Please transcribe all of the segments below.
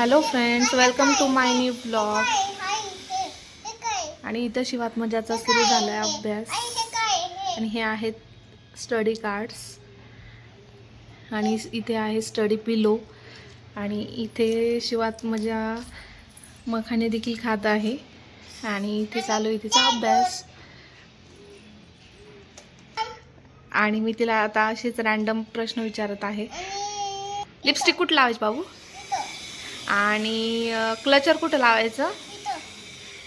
Hello friends welcome to my new blog आणि इथं शिवात मजाचा सुरू झाला आहे अभ्यास. आणि हे आहेत स्टडी कार्ड्स आणि इथे आहे स्टडी पिलो आणि इथे शिवात मजा मखाने देखील खात आहे. आणि इथे चालू आहे तिचा अभ्यास. आणि मी तिला आता असेच रॅन्डम प्रश्न विचारत आहे. लिपस्टिक कुठं लावायची बाबू? आणि क्लचर कुठं लावायचं?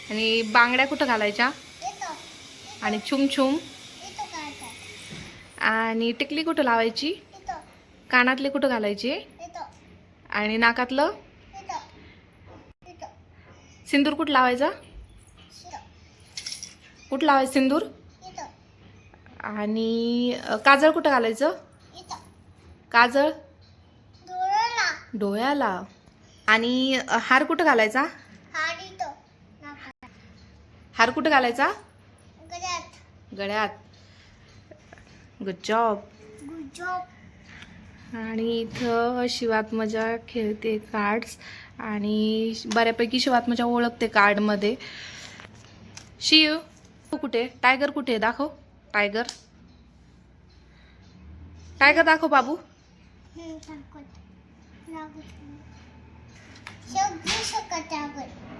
आणि बांगड्या कुठं घालायच्या? आणि छुम छुम आणि टिकली कुठं लावायची? कानातली कुठं घालायची? आणि नाकातलं? सिंदूर कुठं लावायचा? कुठं लावायचं सिंदूर? आणि काजळ कुठं घालायचं? काजळ? डोळ्याला. आणि हार कुठं घालायचा? हार कुठं घालायचा? गळ्यात. गुड जॉब आणि इथं शिवात मजा खेळते कार्ड्स आणि बऱ्यापैकी शिवात मजा ओळखते कार्डमध्ये शिव तू कुठे? टायगर कुठे? दाखव. टायगर टायगर दाखव बाबू.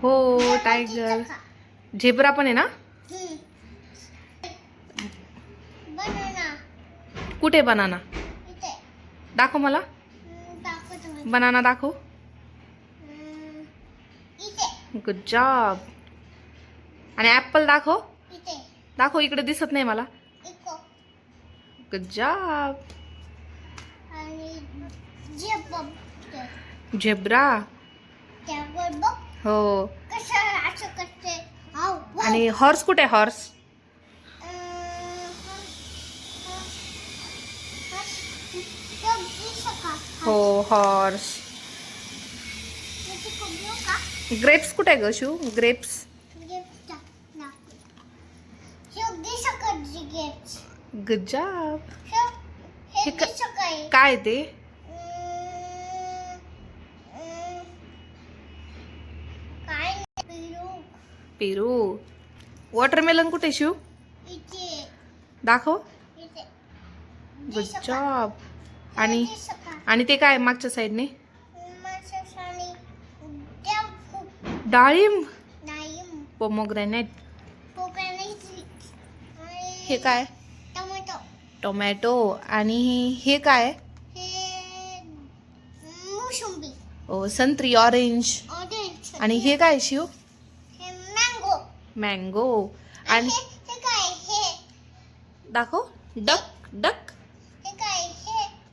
हो टायगर झेब्रा पण आहे ना? कुठे बनाना दाखव मला. बनाना दाखव. गुड जॉब आणि ॲपल दाखव. दाखव इकडे दिसत नाही मला. गुड जॉब झेब्रा हो. आणि हॉर्स कुठे हॉर्स हो हॉर्स ग्रेप्स कुठे ग शिव? ग्रेप्स गुड जॉब हे क- काय ते? पेरू. वॉटरमेलन कुठे शिव? दाखव. गुड जॉब आणि आणि ते काय मागच्या साईडने? डाळिंब. पोमोग्रॅनेट हे काय? टोमॅटो. टोमॅटो आणि हे काय? हे ओ संत्री ऑरेंज ऑरेंज आणि हे काय शिव? हे मँगो आणि दाखव डक डक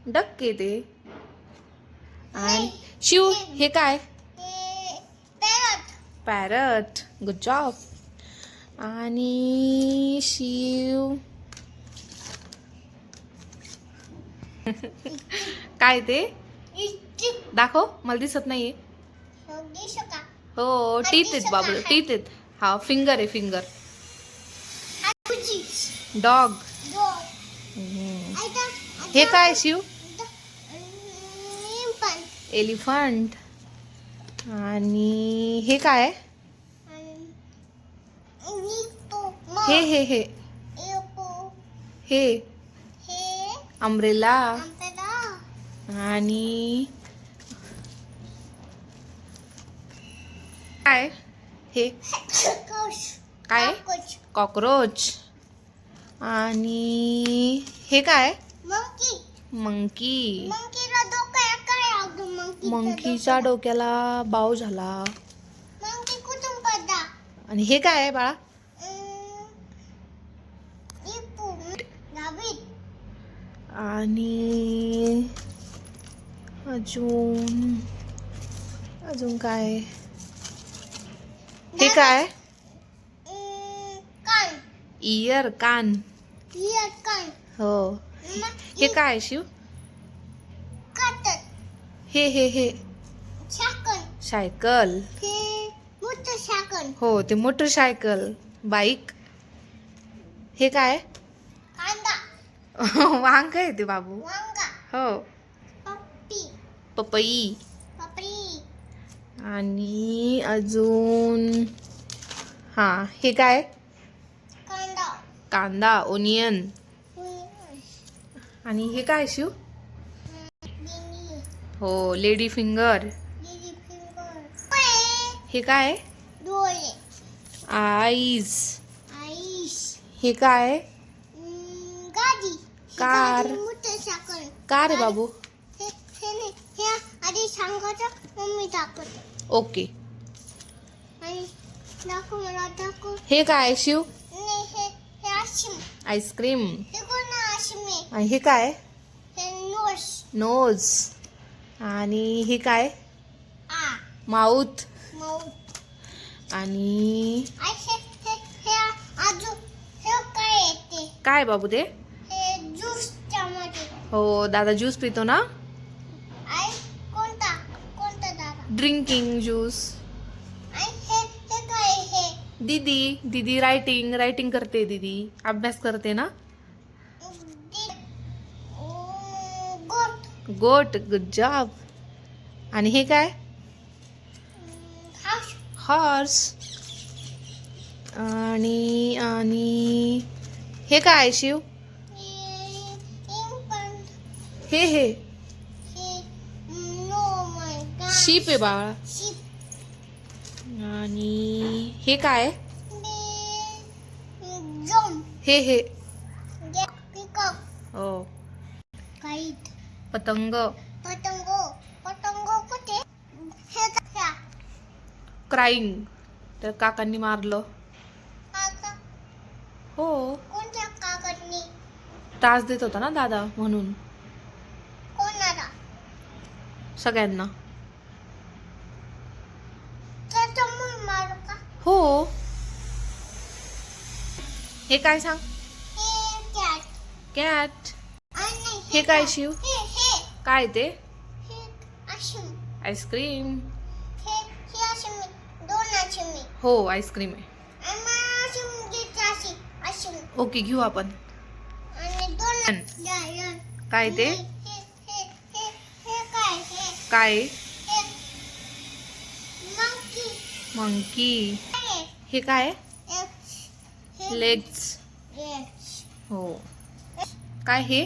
डक येते आणि शिव हे काय हे पॅरट पॅरट गुड जॉब आणि शिव काय ते दाखव मला दिसत नाहीये शका हो टीथ आहेत बाबू टीथ आहेत हा फिंगर आहे फिंगर डॉग हे काय शिव? एलिफंट आणि हे काय? तो हे हे हे. हे. अम्ब्रेला आणि काय? हे? काय? कॉक्रोच आणि हे काय? मंकी मंकीच्या डोक्याला बाव झाला. आणि हे काय आहे बाळा? आणि अजून अजून काय? हे काय? कान. इयर कान. इयर कान. हो. हे काय शिव? हे हे हे. सायकल हे हो ते मोटरसायकल बाईक. हे काय? कांदा. वांग आहे ते बाबू. हो. पपई. आणि अजून हां हे काय? कांदा. कांदा ओनियन. आणि हे काय शिव? हो लेडी फिंगर. हे काय? आईज. हे काय? कार. मोटरसायकल का रे बाबू. हे सांगायचं मम्मी दाखवते. ओके. हे काय शिव आईस्क्रीम. हे हे काय? नोज. आणि हे काय? माऊथ. आणि काय बाबू ते? हो दादा ज्यूस पितो ना आई कोणता कोणता दादा ड्रिंकिंग ज्यूस दीदी दीदी रायटिंग रायटिंग करते दीदी. अभ्यास करते ना? गोट गुड जॉब आणि हे काय? हॉर्स आणि आणि हे काय शिव हे हे. शीप आहे बाळा. आणि हे काय? हे हे. हो. पतंग. पतंगो पतंगो कुठे क्राईंग. तर काकांनी मारलं. हो. कोणत्या काकांनी त्रास देत होता ना दादा म्हणून. सगळ्यांना. हे काय सांग? हे कॅट हे काय शिव? काय ते? हे आईस्क्रीम हे हे हो आईस्क्रीम आहे. ओके घेऊ आपण. आणि दोन लायन काय ते? काय मंकी हे काय? लेग्स हो. काय हे?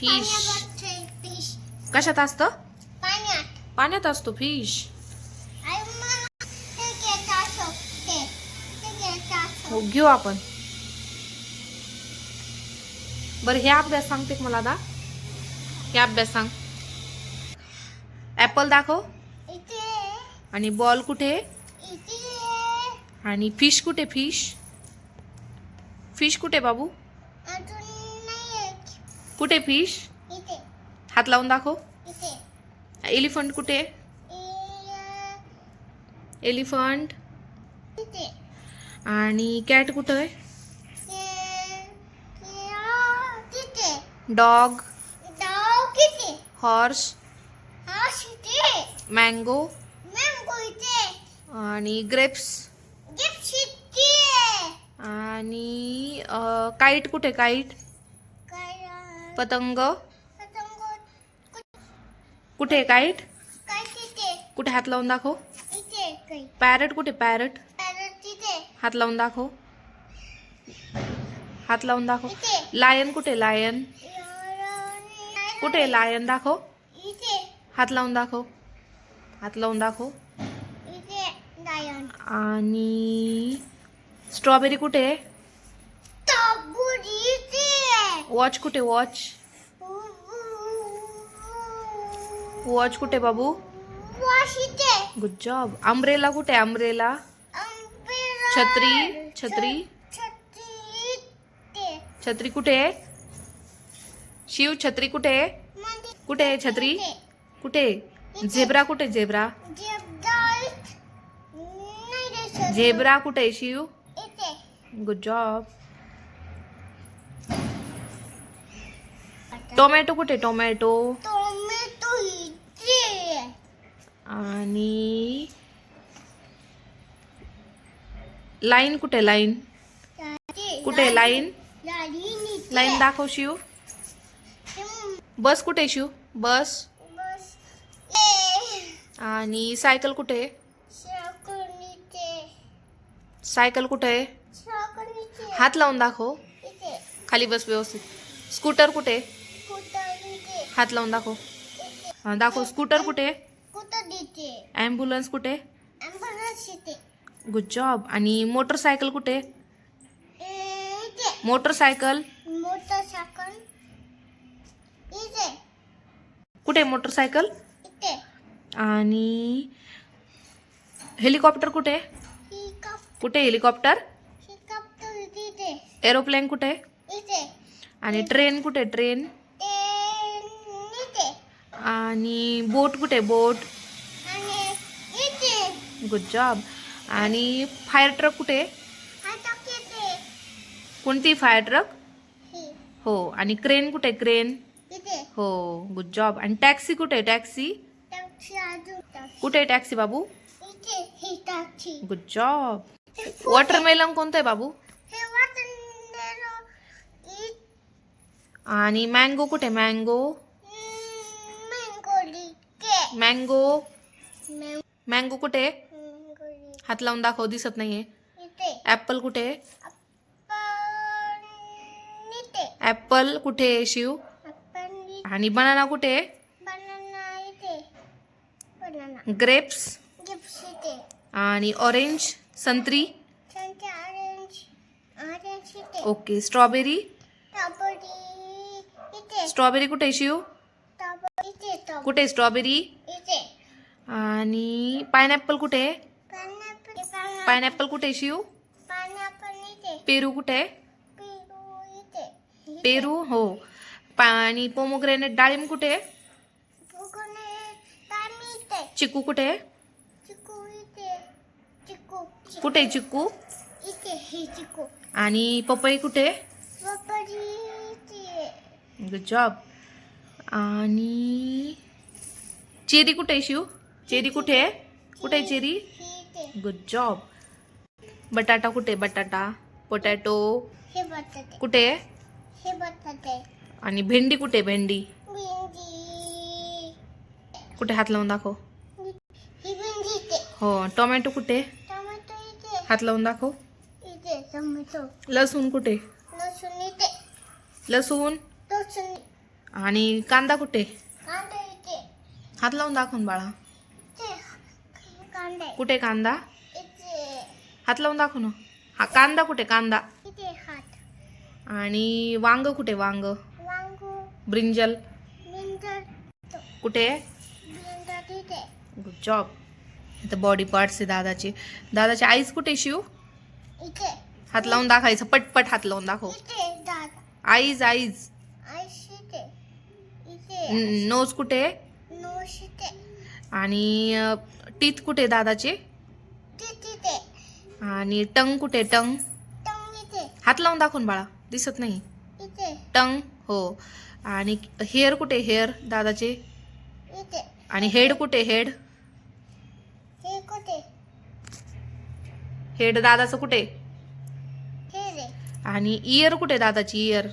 Fish. कशात असतं? पाण्यात. असतो फिश हे घेऊ आपण. बरं हे अभ्यास सांगते मला दा हे अभ्यास सांग. ऍपल दाखव. आणि बॉल कुठे? इथे आणि फिश कुठे फिश? फिश कुठे बाबू. कुठे फिश? हात लावून दाखव. एलिफंट कुठे? एलिफंट. आणि कॅट कुठं आहे? डॉग. हॉर्स. मँगो. आणि ग्रेप्स. आणि काईट कुठे काईट? पतंग. पतंग कुठे काईट? कुठे हात लावून दाखव. पॅरट कुठे पॅरट? हात लावून दाखव. हात लावून दाखव. लायन कुठे लायन? कुठे लायन दाखव. हात लावून दाखव. हात लावून दाखव. आणि स्ट्रॉबेरी कुठे आहे? वॉच कुठे वॉच वॉच कुठे बाबू? गुड जॉब अम्ब्रेला कुठे अम्ब्रेला छत्री छत्री? छत्री कुठे शिव छत्री कुठे कुठे छत्री. कुठे? झेब्रा कुठे झेब्रा. झेब्रा कुठे शिव? गुड जॉब टोमॅटो कुठे? टोमॅटो आणि लाईन कुठे? लाईन. कुठे? लाईन लाईन दाखव शिव. बस कुठे शिव? बस आणि सायकल कुठे? सायकल कुठे आहे? हात लावून दाखव. खाली बस व्यवस्थित. स्कूटर कुठे हात लावून दाखव. हा, दाखव. स्कूटर कुठे ॲम्ब्युलन्स कुठे गुड जॉब आणि मोटरसायकल कुठे मोटरसायकल. कुठे मोटरसायकल? आणि हेलिकॉप्टर कुठे कुठे हेलिकॉप्टर? एरोप्लेन कुठे? आणि ट्रेन कुठे? ट्रेन? आणि बोट कुठे? बोट. गुड जॉब आणि फायर ट्रक कुठे? कोणती फायर ट्रक ही. आणि क्रेन कुठे? क्रेन हो. गुड जॉब आणि टॅक्सी कुठे? टॅक्सी कुठे टॅक्सी बाबू? ही गुड जॉब वॉटरमेलन कोणतं आहे बाबू? हे आणि मँगो कुठे? मँगो? Mango mango. कुठे? हात लावून दाखव दिसत नाहीये. ॲपल कुठे? ॲपल कुठे आहे शिव? आणि बनाना कुठे ग्रेप्स. आणि ऑरेंज. संत्री? Okay strawberry? स्ट्रॉबेरी कुठे आहे शिव? कुठे आहे स्ट्रॉबेरी? आणि पायनॅपल कुठे आहे? पायनॅपल कुठे आहे शिव? पेरू कुठे आहे? पेरू हो. पा आणि पोमोग्रेनेट डाळिंब कुठे आहे? चिकू कुठे आहे चिकू इथे चिकू चिकू. कुठे आहे चिकू इथे हे चिकू आणि पपई कुठे? गुड जॉब आणि चेरी कुठे आहे शिव? चेरी कुठे आहे? कुठे आहे चेरी? गुड जॉब बटाटा कुठे बटाटा. पोटॅटो हे बटाटे. कुठे हे आणि भेंडी कुठे भेंडी. भेंडी. कुठे हात लावून दाखव. ही हो टोमॅटो कुठे हात लावून दाखव. लसूण कुठे? लसूण आणि कांदा कुठे? हात लावून दाखवून बाळा. कुठे कांदा? हात लावून दाखव ना. हा कांदा कुठे? कांदा. आणि वांग कुठे? वांग. वांगू. ब्रिंजल. कुठे? गुड जॉब इथं बॉडी पार्ट्स आहे दादाचे. दादाचे आईस कुठे शिव? हात लावून दाखवायचं पटपट हात लावून दाखव. आईज आईज नोज कुठे आणि टीथ कुठे दादाचे? आणि टंग कुठे टंग? हात लावून दाखवून बाळा दिसत नाही. टंग हो. आणि हेअर कुठे हेअर दादाचे? आणि हेड कुठे हेड? हेड दादाचं कुठे? आणि इयर कुठे दादाची? इयर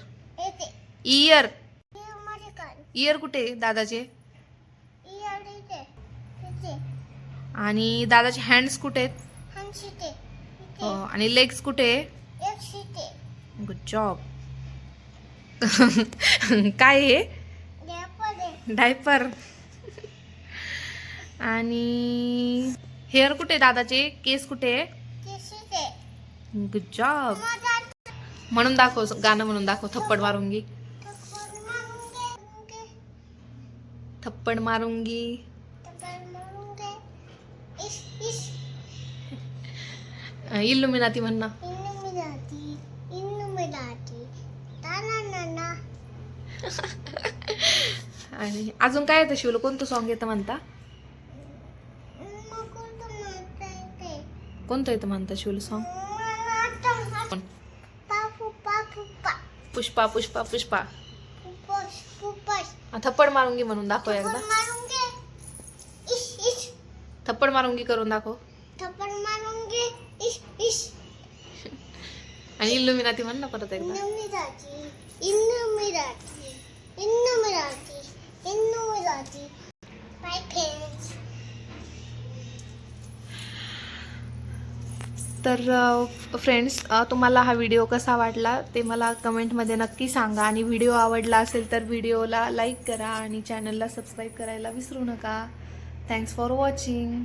इयर इयर कुठे दादाचे? आणि दादाचे हँड्स कुठे? हो, आणि लेग्स कुठे? गुड जॉब काय हे? डायपर आणि हेअर कुठे दादाचे? केस कुठे? गुड जॉब म्हणून दाखव गाणं म्हणून दाखव थप्पड मारूंगी थप्पड मारूंगी इश इल्लुमिनाती म्हणणं. आणि अजून काय येतं शिवलं? कोणतं सॉन्ग येतं म्हणता मग कोणतं म्हणता येते? कोणतं येतं म्हणता शिवलं सॉन्ग पुष्पा पुष्पा पुष्पा. थप्पड मारूंगी म्हणून दाखव एकदा. थप्पड मारून घे इश इश थप्पड मारूंगी करून दाखव. थप्पड मारून घे इश इश आणि इल्लुमिनाती म्हण ना परत एकदा. Illuminati, Illuminati, Illuminati, Illuminati. तर फ्रेंड्स तुम्हाला हा व्हिडिओ कसा वाटला ते मला कमेंटमध्ये नक्की सांगा. आणि व्हिडिओ आवडला असेल तर व्हिडिओला लाईक करा आणि चॅनलला सबस्क्राईब करायला विसरू नका. Thanks for watching